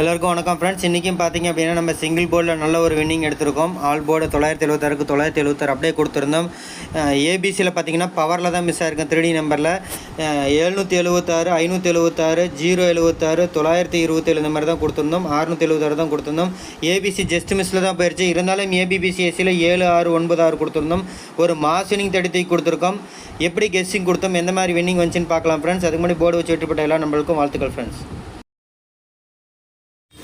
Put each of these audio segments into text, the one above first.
எல்லாருக்கும் வணக்கம் ஃப்ரெண்ட்ஸ் இன்றைக்கும் பார்த்தீங்க அப்படின்னா நம்ம சிங்கிள் போர்டில் நல்ல ஒரு வின்னிங் எடுத்திருக்கோம். ஆல் போர்டு தொள்ளாயிரத்தி எழுபத்தாறுக்கு தொள்ளாயிரத்தி எழுபத்தாறு அப்படியே கொடுத்துருந்தோம். ஏபிசியில் பார்த்தீங்கன்னா பவரில் தான் மிஸ் ஆயிருக்கும் த்ரீ நம்பரில் எழுநூற்றி எழுபத்தாறு ஐநூற்றி எழுபத்தாறு ஜீரோ எழுபத்தாறு தொள்ளாயிரத்தி இருபத்தேழு இந்த மாதிரி தான் கொடுத்துருந்தோம். அறுநூற்றி எழுபத்தாறு தான் கொடுத்துருந்தோம். ஏபிசி ஜஸ்ட் மிஸ்ஸில் தான் போயிடுச்சு இருந்தாலும் ஏபிபிசிஎஸ்சியில் ஏழு ஆறு ஒன்பது ஆறு கொடுத்துருந்தோம். ஒரு மாஸ் வின்னிங் தேர்ட்டி கொடுத்துருக்கோம். எப்படி கெஸ்டிங் கொடுத்தோம்? எந்த மாதிரி வின்னிங் வந்துச்சுன்னு பார்க்கலாம் ஃப்ரெண்ட்ஸ் அதுக்கு முன்னாடி போர்டு வச்சு வெற்றிப்பட்ட எல்லா நம்மளுக்கும் வாழ்த்துக்கள் friends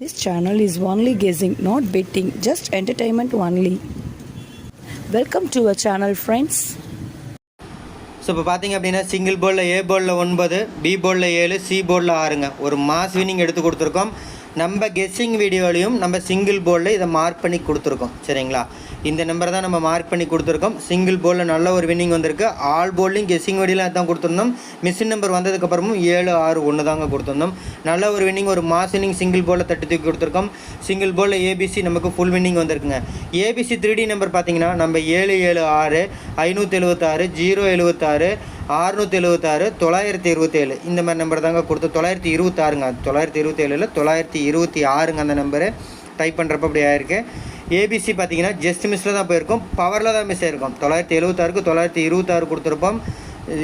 This channel is only guessing, not betting, just entertainment only. Welcome to a channel friends so இப்போ பார்த்தீங்க அப்படின்னா சிங்கிள் போர்டில் ஏ போர்டில் ஒன்பது பி போலில் ஏழு சி போலில் ஆறுங்க. ஒரு மாஸ் வினிங் எடுத்து கொடுத்துருக்கோம். நம்ம கெஸ்ஸிங் வீடியோலையும் நம்ம சிங்கிள் போலில் இதை மார்க் பண்ணி கொடுத்துருக்கோம். சரிங்களா? இந்த நம்பரை தான் நம்ம மார்க் பண்ணி கொடுத்துருக்கோம். சிங்கிள் போலில் நல்ல ஒரு வின்னிங் வந்திருக்கு. ஆல் போர்ட்லையும் கெஸ்ஸிங் வடியில் தான் கொடுத்துருந்தோம். மிஷின் நம்பர் வந்ததுக்கப்புறமும் ஏழு ஆறு ஒன்று தாங்க கொடுத்துருந்தோம். நல்ல ஒரு வின்னிங் ஒரு மாஸ் இன்னிங் சிங்கிள் போலில் தட்டி தூக்கி கொடுத்துருக்கோம். சிங்கிள் போர்டில் ஏபிசி நமக்கு ஃபுல் வின்னிங் வந்திருக்குங்க. ஏபிசி த்ரீ டி நம்பர் பார்த்தீங்கன்னா நம்ம ஏழு ஏழு ஆறு ஐநூற்றி எழுபத்தாறு ஜீரோ எழுபத்தாறு அறுநூற்றி எழுபத்தாறு தொள்ளாயிரத்தி இருபத்தேழு. இந்த மாதிரி நம்பர் தாங்க கொடுத்து தொள்ளாயிரத்தி இருபத்தாறுங்க. தொள்ளாயிரத்தி இருபத்தேழில் தொள்ளாயிரத்தி இருபத்தி ஆறுங்க அந்த நம்பரு டைப் பண்ணுறப்ப அப்படி ஆயிருக்கு. ஏபிசி பார்த்தீங்கன்னா ஜஸ்ட் மிஸ்ஸில் தான் போயிருக்கும். பவரில் தான் மிஸ் ஆயிருக்கும். தொள்ளாயிரத்தி எழுபத்தாறுக்கு தொள்ளாயிரத்தி இருபத்தாறு கொடுத்துருப்போம்.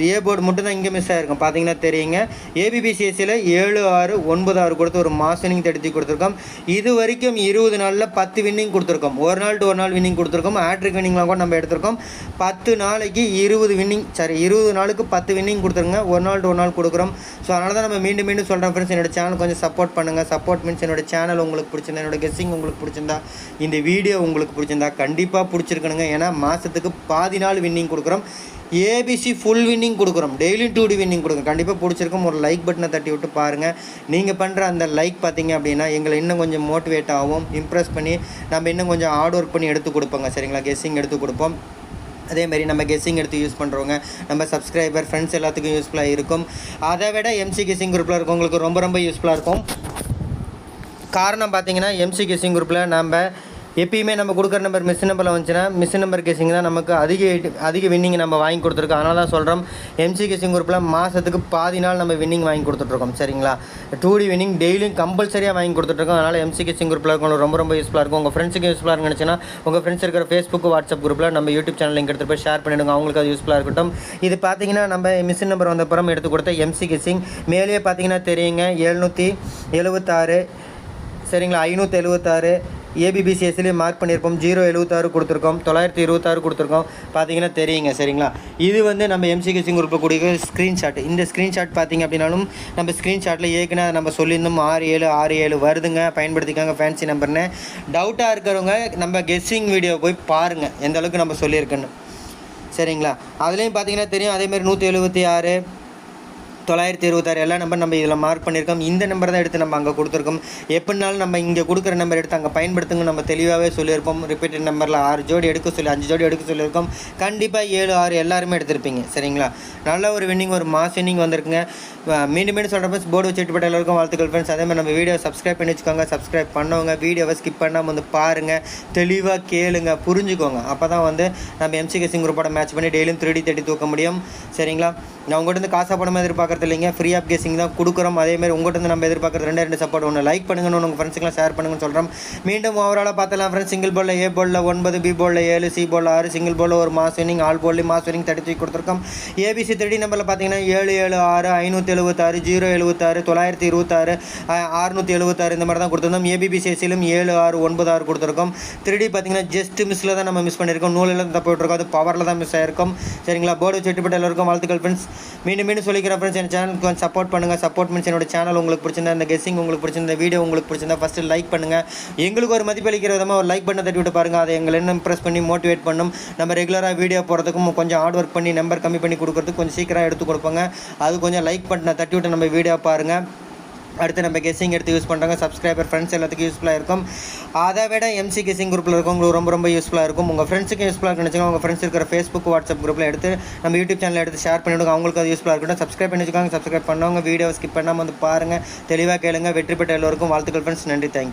ஏ போர்டு மட்டும் தான் இங்கே மிஸ் ஆயிருக்கும். பார்த்தீங்கன்னா தெரியுங்க. ஏபிபிசிஎஸ்சியில் ஏழு ஆறு ஒன்பது ஆறு கொடுத்து ஒரு மாஸ் வின்னிங் தடுத்து கொடுத்துருக்கோம். இது வரைக்கும் இருபது நாளில் பத்து வின்னிங் கொடுத்துருக்கோம். ஒரு நாள் டு ஒரு நாள் வின்னிங் கொடுத்துருக்கோம். ஆட்ரிக் வின்னிங்லாம் கூட நம்ம எடுத்திருக்கோம். பத்து நாளைக்கு இருபது வின்னிங் சரி இருபது நாளுக்கு பத்து வின்னிங் கொடுத்துருங்க. ஒரு நாள் டு ஒரு நாள் கொடுக்குறோம். ஸோ அதனால தான் நம்ம மீண்டும் மீண்டும் சொல்கிறோம் ஃப்ரெண்ட்ஸ் என்னோட சேனல் கொஞ்சம் சப்போர்ட் பண்ணுங்கள் சப்போர்ட் மீன்ஸ் என்னோட சேனல் உங்களுக்கு பிடிச்சிருந்தா என்னோட கெஸ்ஸிங் உங்களுக்கு பிடிச்சிருந்தா இந்த வீடியோ உங்களுக்கு பிடிச்சிருந்தா கண்டிப்பாக பிடிச்சிருக்கணுங்க. ஏன்னா மாதத்துக்கு பாதி நாள் வின்னிங் கொடுக்குறோம். ஏபிசி ஃபுல் வின்னிங் கொடுக்குறோம். டெய்லி டூ டி வின்னிங் கொடுக்குறோம். கண்டிப்பாக பிடிச்சிருக்கும். ஒரு லைக் பட்டனை தட்டி விட்டு பாருங்கள் நீங்கள் பண்ணுற அந்த லைக் பார்த்தீங்க அப்படின்னா எங்களை இன்னும் கொஞ்சம் மோட்டிவேட் ஆகும். இம்ப்ரெஸ் பண்ணி நம்ம இன்னும் கொஞ்சம் ஹார்ட் ஒர்க் பண்ணி எடுத்து கொடுப்போங்க. சரிங்களா? கெஸ்ஸிங் எடுத்து கொடுப்போம். அதே மாதிரி நம்ம கெஸ்ஸிங் எடுத்து யூஸ் பண்ணுறவங்க நம்ம சப்ஸ்கிரைபர் ஃப்ரெண்ட்ஸ் எல்லாத்துக்கும் யூஸ்ஃபுல்லாக இருக்கும். அதை விட எம்சி கெஸ்ஸிங் குரூப்பில் இருக்கவங்களுக்கு ரொம்ப ரொம்ப யூஸ்ஃபுல்லாக இருக்கும். காரணம் பார்த்தீங்கன்னா எம்சி கெஸ்ஸிங் குரூப்பில் நம்ம எப்பயுமே நம்ம கொடுக்குற நம்பர் மிஸ் நம்பரில் வந்துச்சுன்னா மிஸ் நம்பர் கேசிங் தான் நமக்கு அதிக அதிக வின்னிங் நம்ம வாங்கி கொடுத்துருக்கோம் அதனால தான் சொல்கிறோம் எம்சி கேசிங் குரூப்பில் மாதத்துக்கு பாதி நாள் நம்ம வின்னிங் வாங்கி கொடுத்துட்ருக்கோம் சரிங்களா? டூ டி வின்னிங் டெய்லியும் கம்பல்சரியாக வாங்கி கொடுத்துட்ருக்கோம் அதனால் எம்சி கேசிங் குரூப்பில் இருக்கவங்களுக்கு ரொம்ப ரொம்ப யூஸ்ஃபுல்லாக இருக்கும். உங்கள் ஃப்ரெண்ட்ஸுக்கு யூஸ்ஃபுல்லாக இருந்துச்சுன்னா உங்கள் ஃப்ரெண்ட்ஸ் இருக்கிற ஃபேஸ்புக் வாட்ஸ்அப் குரூப்பில் நம்ம யூடியூப் சேனல் லிங்க் எடுத்து போய் ஷேர் பண்ணிவிடுங்க அவங்களுக்கு அது யூஸ்ஃபுல்லாக இருக்கட்டும். இது பார்த்தீங்கன்னா நம்ம மிஸ் நம்பர் வந்த அப்புறம் எடுத்து கொடுத்த எம்சி கேசிங் மேலேயே பார்த்தீங்கன்னா தெரியுங்க எழுநூற்றி எழுபத்தாறு சரிங்களா? ஐநூற்றி எழுபத்தாறு ஏபிபிசிஎஸ்லேயும் மார்க் பண்ணியிருப்போம் ஜீரோ எழுபத்தாறு கொடுத்துருக்கோம். தொள்ளாயிரத்தி இருபத்தாறு கொடுத்துருக்கோம். பார்த்தீங்கன்னா தெரியுங்க சரிங்களா? இது வந்து நம்ம எம்சிகேசிங் குரூப்பில் கூடிய ஸ்க்ரீன்ஷாட் இந்த ஸ்க்ரீன்ஷாட் பார்த்தீங்க அப்படின்னாலும் நம்ம ஸ்க்ரீன்ஷாட்டில் ஏற்கனவே நம்ம சொல்லியிருந்தோம். ஆறு ஏழு ஆறு ஏழு வருதுங்க. பயன்படுத்திக்காங்க ஃபேன்சி நம்பர்னு டவுட்டாக இருக்கிறவங்க நம்ம கெஸ்ஸிங் வீடியோ போய் பாருங்கள் எந்த அளவுக்கு நம்ம சொல்லியிருக்கேன்னு. சரிங்களா? அதுலேயும் பார்த்தீங்கன்னா தெரியும். அதேமாதிரி நூற்றி எழுபத்தி ஆறு தொள்ளாயிரத்தி இருபத்தாறு எல்லா நம்பர் நம்ம இதில் மார்க் பண்ணியிருக்கோம். இந்த நம்பர் தான் எடுத்து நம்ம அங்கே கொடுத்துருக்கோம். எப்படினாலும் நம்ம இங்கே கொடுக்குற நம்பர் எடுத்து அங்கே பயன்படுத்துங்க. நம்ம தெளிவாகவே சொல்லியிருப்போம். ரிப்பீட்டட் நம்பரில் ஆறு ஜோடி எடுக்க சொல்லி அஞ்சு ஜோடி எடுக்க சொல்லியிருக்கோம். கண்டிப்பாக ஏழு ஆறு எல்லாருமே எடுத்திருப்பீங்க. சரிங்களா? நல்ல ஒரு வின்னிங் ஒரு மாஸ் வின்னிங் வந்திருக்குங்க. மீண்டும் மீண்டும் சொல்கிற ஃப்ரெண்ட்ஸ் போர்டு வச்சுட்டு போட்ட எல்லாருக்கும் வாழ்த்துக்கள் ஃப்ரெண்ட்ஸ் அதே மாதிரி நம்ம வீடியோ சப்ஸ்கிரைப் பண்ணி வச்சுக்கோங்க. சப்ஸ்கிரைப் பண்ணவங்க வீடியோவை ஸ்கிப் பண்ணாமல் வந்து பாருங்கள் தெளிவாக கேளுங்க. புரிஞ்சுக்கோங்க. அப்போ தான் வந்து நம்ம எம்சிகே சிங் குரூப்போட மேட்ச் பண்ணி டெய்லியும் த்ரீ தேட்டி தூக்க முடியும். சரிங்களா? நான் உங்கள்கிட்ட இருந்து காசா பணமாக எதிர்பார்க்கறது இல்லைங்க. ஃப்ரீ ஆஃப் கேசிங் தான் கொடுக்குறோம். அதேமாதிரி உங்கள்கிட்ட இருந்து நம்ம எதிர்பார்க்குறது ரெண்டு ரெண்டு சப்போர்ட் ஒன்று லைக் பண்ணுங்கன்னு உங்கள் ஃப்ரெண்ட்ஸுக்கெலாம் ஷேர் பண்ணுங்கன்னு சொல்கிறோம் மீண்டும் ஓவராலாக பார்த்தலாம் ஃப்ரெண்ட்ஸ் சிங்கிள் போலில் ஏ போலில் ஒன்பது பி போலில் ஏழு சி போலில் ஆறு சிங்கிள் போலில் ஒரு மாஸ் வினிங் ஆல் போலில் மாஸ் வினிங் தட்டி கொடுத்துருக்கோம். ஏபிசி த்ரீ நம்பரில் பார்த்தீங்கன்னா ஏழு ஏழு ஆறு ஐநூற்றி எழுபத்தாறு ஜீரோ எழுபத்தாறு தொள்ளாயிரத்தி இருபத்தாறு அறுநூற்றி எழுபத்தாறு இந்த மாதிரி தான் கொடுத்துருந்தோம் ஏபிபிசிஎஸ்சிலும் ஏழு ஆறு ஒன்பது ஆறு கொடுத்துருக்கோம். த்ரீ பார்த்தீங்கன்னா ஜஸ்ட் மிஸ்ஸில் தான் நம்ம மிஸ் பண்ணியிருக்கோம். நூலில் தான் தப்பு விட்டுருக்கோம். அது பவரில் தான் மிஸ் ஆயிருக்கும். சரிங்களா? போர்டு வச்சு எல்லாருக்கும் எல்லாருக்கும் வாழ்த்துக்கள் ஃப்ரெண்ட்ஸ் மீண்டும் மீண்டும் சொல்லிக்கிறேன் ஃப்ரெண்ட்ஸ் என் சேனலுக்கு கொஞ்சம் சப்போர்ட் பண்ணுங்கள் சப்போர்ட் மீன்ஸ் என்னோட சேனல் உங்களுக்கு பிடிச்சிருந்தா இந்த கெஸிங் உங்களுக்கு பிடிச்சிருந்த வீடியோ உங்களுக்கு பிடிச்சிருந்தா ஃபஸ்ட்டு லைக் பண்ணுங்கள் எங்களுக்கு ஒரு மதிப்பளிக்கிற விதமாக ஒரு லைக் பண்ண தட்டி விட்டு பாருங்கள் அதை எங்களை இன்னும் இம்ப்ரெஸ் பண்ணி மோட்டிவேட் பண்ணும். நம்ம ரெகுலராக வீடியோ போகிறதுக்கும் கொஞ்சம் ஹார்ட் ஒர்க் பண்ணி நம்பர் கம்மி பண்ணி கொடுக்குறதுக்கு கொஞ்சம் சீக்கிரம் எடுத்து கொடுப்பாங்க. அது கொஞ்சம் லைக் பண்ண தட்டி விட்டு நம்ம வீடியோ பாருங்கள் அடுத்து நம்ம கெஸ்ஸிங் எடுத்து யூஸ் பண்ணுறவங்க சப்ஸ்கிரைபர் ஃப்ரெண்ட்ஸ் எல்லாத்துக்கும் யூஸ்ஃபுல்லாக இருக்கும். அதை விட எம்சி கெஸ்ஸிங் குரூப்பில் இருக்கவங்களுக்கு ரொம்ப ரொம்ப யூஸ்ஃபுல்லாக இருக்கும். உங்கள் ஃப்ரெண்ட்ஸுக்கு யூஸ்ஃபுல்லாக இருக்குன்னு உங்கள் ஃப்ரெண்ட்ஸ் இருக்கிற ஃபேஸ்புக் வாட்ஸ்அப் குரூப்பில் எடுத்து நம்ம யூடியூப் சேனல் எடுத்து ஷேர் பண்ணிவிடுங்க அவங்களுக்கு அது யூஸ்ஃபுல்லாக இருக்கட்டும். சப்ஸ்கிரைப் பண்ணி வச்சுக்கோங்க. சப்ஸ்கிரைப் பண்ணவங்க வீடியோ ஸ்கிப் பண்ணாமல் வந்து பாருங்கள் தெளிவாக கேளுங்க. வெற்றி பெற்ற எல்லோருக்கும் வாழ்த்துக்கள் ஃப்ரெண்ட்ஸ் நன்றி. தேங்க்யூ